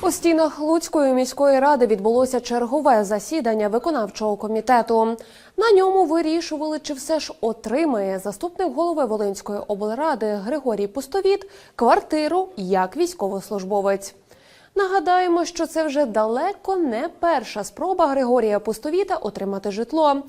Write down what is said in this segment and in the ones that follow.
У стінах Луцької міської ради відбулося чергове засідання виконавчого комітету. На ньому вирішували, чи все ж отримає заступник голови Волинської облради Григорій Пустовіт квартиру як військовослужбовець. Нагадаємо, що це вже далеко не перша спроба Григорія Пустовіта отримати житло.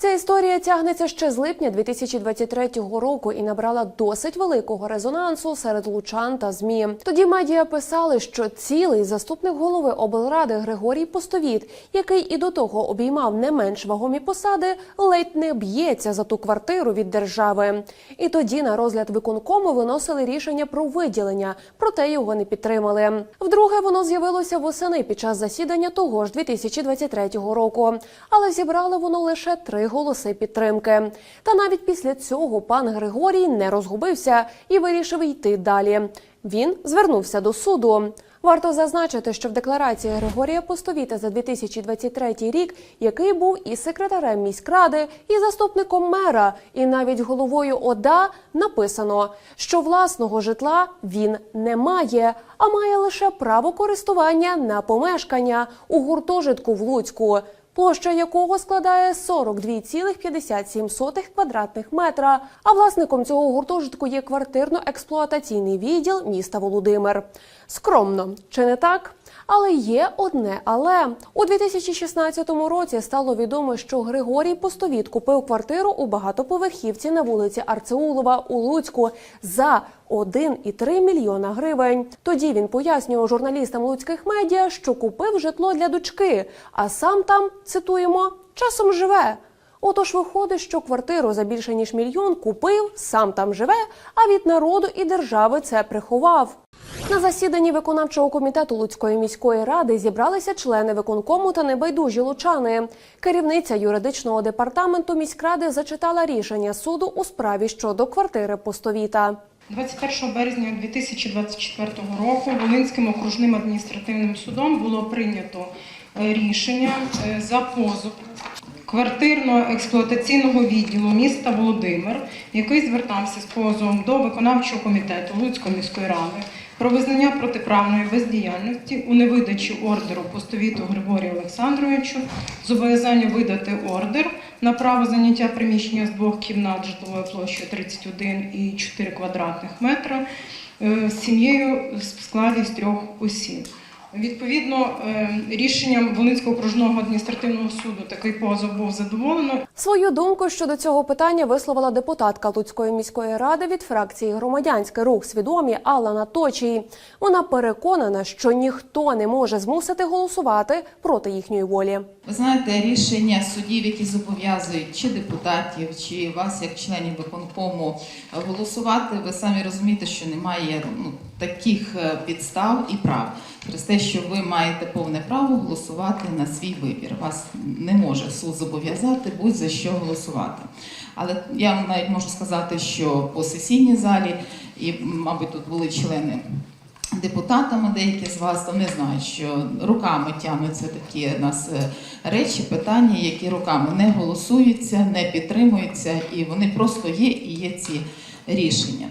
Ця історія тягнеться ще з липня 2023 року і набрала досить великого резонансу серед лучан та змі. Тоді медіа писали, що цілий заступник голови облради Григорій Пустовіт, який і до того обіймав не менш вагомі посади, ледь не б'ється за ту квартиру від держави. І тоді на розгляд виконкому виносили рішення про виділення, проте його не підтримали. Вдруге воно з'явилося восени під час засідання того ж 2023 року, але зібрало воно лише три голоси підтримки. Та навіть після цього пан Григорій не розгубився і вирішив йти далі. Він звернувся до суду. Варто зазначити, що в декларації Григорія Постовіта за 2023 рік, який був і секретарем міськради, і заступником мера, і навіть головою ОДА, написано, що власного житла він не має, а має лише право користування на помешкання у гуртожитку в Луцьку площа якого складає 42,57 квадратних метра. А власником цього гуртожитку є квартирно-експлуатаційний відділ міста Володимир. Скромно, чи не так? Але є одне але у 2016 році стало відомо, що Григорій Постовіт купив квартиру у багатоповерхівці на вулиці Арцеулова у Луцьку за 1,3 мільйона гривень. Тоді він пояснював журналістам луцьких медіа, що купив житло для дочки, а сам там цитуємо часом живе. Отож виходить, що квартиру за більше ніж мільйон купив, сам там живе, а від народу і держави це приховав. На засіданні виконавчого комітету Луцької міської ради зібралися члени виконкому та небайдужі лучани. Керівниця юридичного департаменту міськради зачитала рішення суду у справі щодо квартири Постовіта. 21 березня 2024 року Волинським окружним адміністративним судом було прийнято е, рішення е, за позов квартирно-експлуатаційного відділу міста Володимир, який звертався з позовом до виконавчого комітету Луцької міської ради про визнання протиправної бездіяльності у невидачі ордеру постовіту Григорію Олександровичу, зобов'язання видати ордер на право заняття приміщення з двох кімнат житловою площею 31,4 квадратних метра е, з сім'єю в складі з трьох осіб. Відповідно, е, рішенням Волинського окружного адміністративного суду такий позов був задоволено. Свою думку щодо цього питання висловила депутатка Луцької міської ради від фракції Громадянський рух свідомі Алла Точій. Вона переконана, що ніхто не може змусити голосувати проти їхньої волі. Ви знаєте, рішення судів, які зобов'язують чи депутатів, чи вас, як членів виконкому, голосувати, ви самі розумієте, що немає ну, таких е, підстав і прав. Через те, що ви маєте повне право голосувати на свій вибір. Вас не може суд зобов'язати будь-за що голосувати. Але я навіть можу сказати, що по сесійній залі, і, мабуть, тут були члени депутатами, деякі з вас то не знають, що руками тягнуться такі у нас е, речі, питання, які руками не голосуються, не підтримуються, і вони просто є і є ці рішення.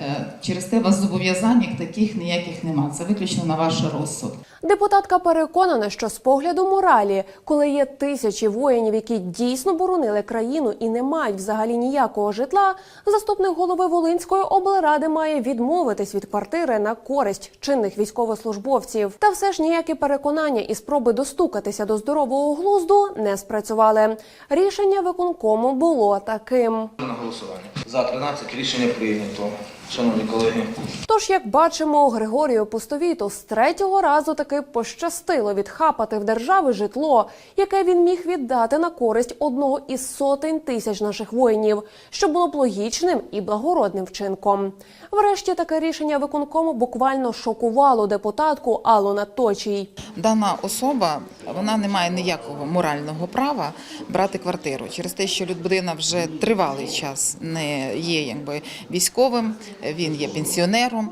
Е, Через те вас зобов'язань як таких ніяких нема. Це виключно на ваш розсуд. Депутатка переконана, що з погляду моралі, коли є тисячі воїнів, які дійсно боронили країну і не мають взагалі ніякого житла, заступник голови Волинської облради має відмовитись від квартири на користь чинних військовослужбовців. Та все ж ніякі переконання і спроби достукатися до здорового глузду не спрацювали. Рішення виконкому було таким. На голосування. За 13 рішення прийнято. Шановні колеги, Тож, як бачимо, Григорію Пустовіту з третього разу таки пощастило відхапати в держави житло, яке він міг віддати на користь одного із сотень тисяч наших воїнів, що було б логічним і благородним вчинком. Врешті таке рішення виконкому буквально шокувало депутатку Аллу Наточій. Дана особа вона не має ніякого морального права брати квартиру через те, що людина вже тривалий час не є якби військовим, він є пенсіонером.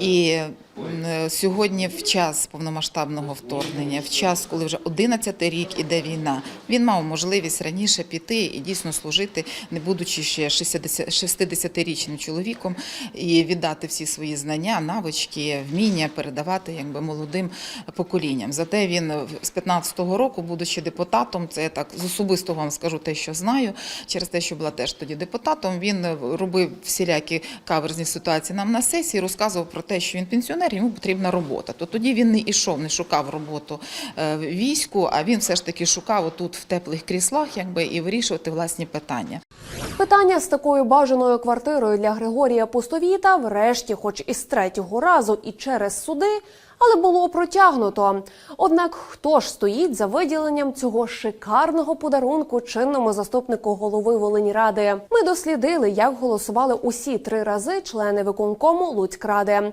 І Сьогодні, в час повномасштабного вторгнення, в час, коли вже 11 рік іде війна, він мав можливість раніше піти і дійсно служити, не будучи ще 60 60-річним чоловіком, і віддати всі свої знання, навички, вміння передавати якби молодим поколінням. Зате він з 15-го року, будучи депутатом, це я так з особисто вам скажу те, що знаю, через те, що була теж тоді депутатом, він робив всілякі каверзні ситуації нам на сесії, розказував про те, що він пенсіонер, йому потрібна робота. То тоді він не ішов, не шукав роботу е, війську, а він все ж таки шукав отут в теплих кріслах, якби і вирішувати власні питання. Питання з такою бажаною квартирою для Григорія Пустовіта, врешті, хоч і з третього разу, і через суди, але було протягнуто. Однак хто ж стоїть за виділенням цього шикарного подарунку чинному заступнику голови Волиніради? Ми дослідили, як голосували усі три рази члени виконкому Луцькради.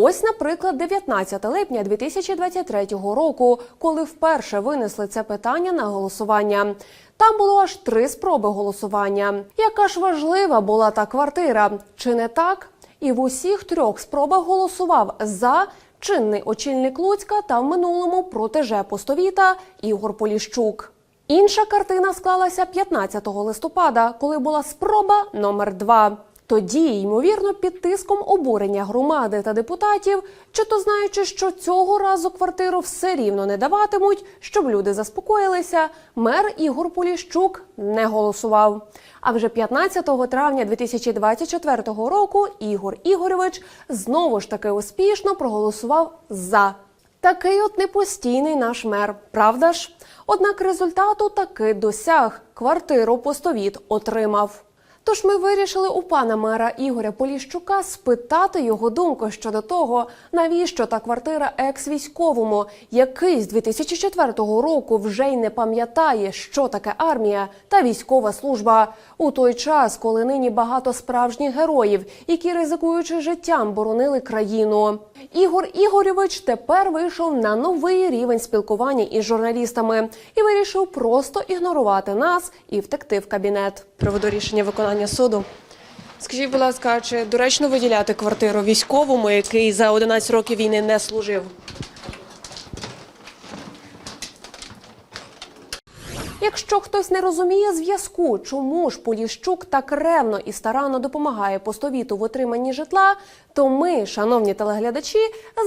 Ось, наприклад, 19 липня 2023 року, коли вперше винесли це питання на голосування. Там було аж три спроби голосування. Яка ж важлива була та квартира? Чи не так? І в усіх трьох спробах голосував за чинний очільник Луцька та в минулому протеже постовіта Ігор Поліщук. Інша картина склалася 15 листопада, коли була спроба номер 2 Тоді, ймовірно, під тиском обурення громади та депутатів, чи то знаючи, що цього разу квартиру все рівно не даватимуть, щоб люди заспокоїлися, мер Ігор Поліщук не голосував. А вже 15 травня 2024 року Ігор Ігорович знову ж таки успішно проголосував за. Такий от непостійний наш мер, правда ж? Однак результату таки досяг. Квартиру постовіт отримав. Тож ми вирішили у пана мера Ігоря Поліщука спитати його думку щодо того, навіщо та квартира екс-військовому, який з 2004 року вже й не пам'ятає, що таке армія та військова служба у той час, коли нині багато справжніх героїв, які ризикуючи життям боронили країну. Ігор Ігорєвич тепер вийшов на новий рівень спілкування із журналістами і вирішив просто ігнорувати нас і втекти в кабінет. приводу рішення виконання суду. Скажіть, будь ласка, чи доречно виділяти квартиру військовому, який за 11 років війни не служив? Якщо хтось не розуміє зв'язку, чому ж Поліщук так ревно і старанно допомагає постовіту в отриманні житла, то ми, шановні телеглядачі,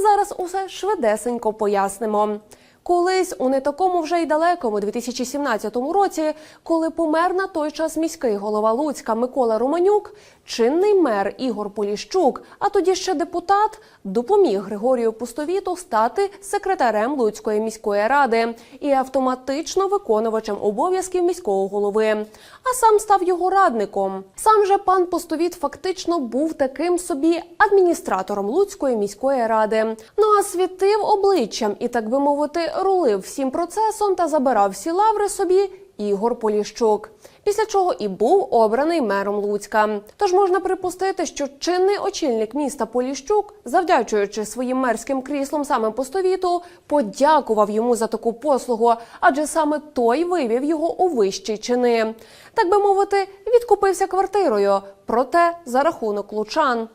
зараз усе швидесенько пояснимо. Колись у не такому вже й далекому 2017 році, коли помер на той час міський голова Луцька Микола Романюк, чинний мер Ігор Поліщук, а тоді ще депутат, допоміг Григорію Пустовіту стати секретарем Луцької міської ради і автоматично виконувачем обов'язків міського голови. А сам став його радником. Сам же пан Пустовіт фактично був таким собі адміністратором Луцької міської ради. Ну а світив обличчям і, так би мовити, рулив всім процесом та забирав всі лаври собі Ігор Поліщук. Після чого і був обраний мером Луцька. Тож можна припустити, що чинний очільник міста Поліщук, завдячуючи своїм мерським кріслом саме постовіту, подякував йому за таку послугу, адже саме той вивів його у вищі чини. Так би мовити, відкупився квартирою, проте за рахунок лучан.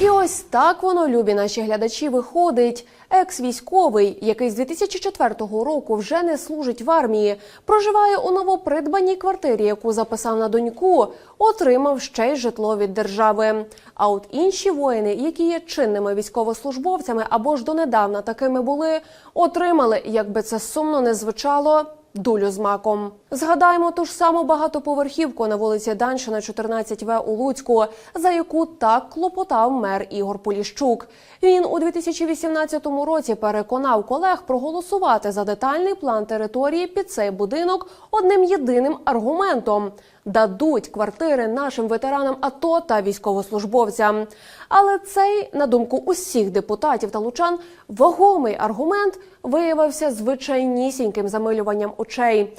І ось так воно, любі наші глядачі, виходить. Екс-військовий, який з 2004 року вже не служить в армії, проживає у новопридбаній квартирі, яку записав на доньку, отримав ще й житло від держави. А от інші воїни, які є чинними військовослужбовцями або ж донедавна такими були, отримали, як би це сумно не звучало. Дулю з маком. Згадаємо ту ж саму багатоповерхівку на вулиці Даншина, 14В у Луцьку, за яку так клопотав мер Ігор Поліщук. Він у 2018 році переконав колег проголосувати за детальний план території під цей будинок одним єдиним аргументом: дадуть квартири нашим ветеранам АТО та військовослужбовцям. Але цей, на думку усіх депутатів та лучан, вагомий аргумент виявився звичайнісіньким замилюванням очей.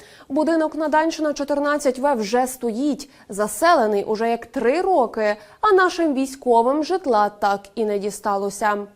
Будинок на Данщина 14В вже стоїть, заселений уже як три роки, а нашим військовим житла так і не дісталося.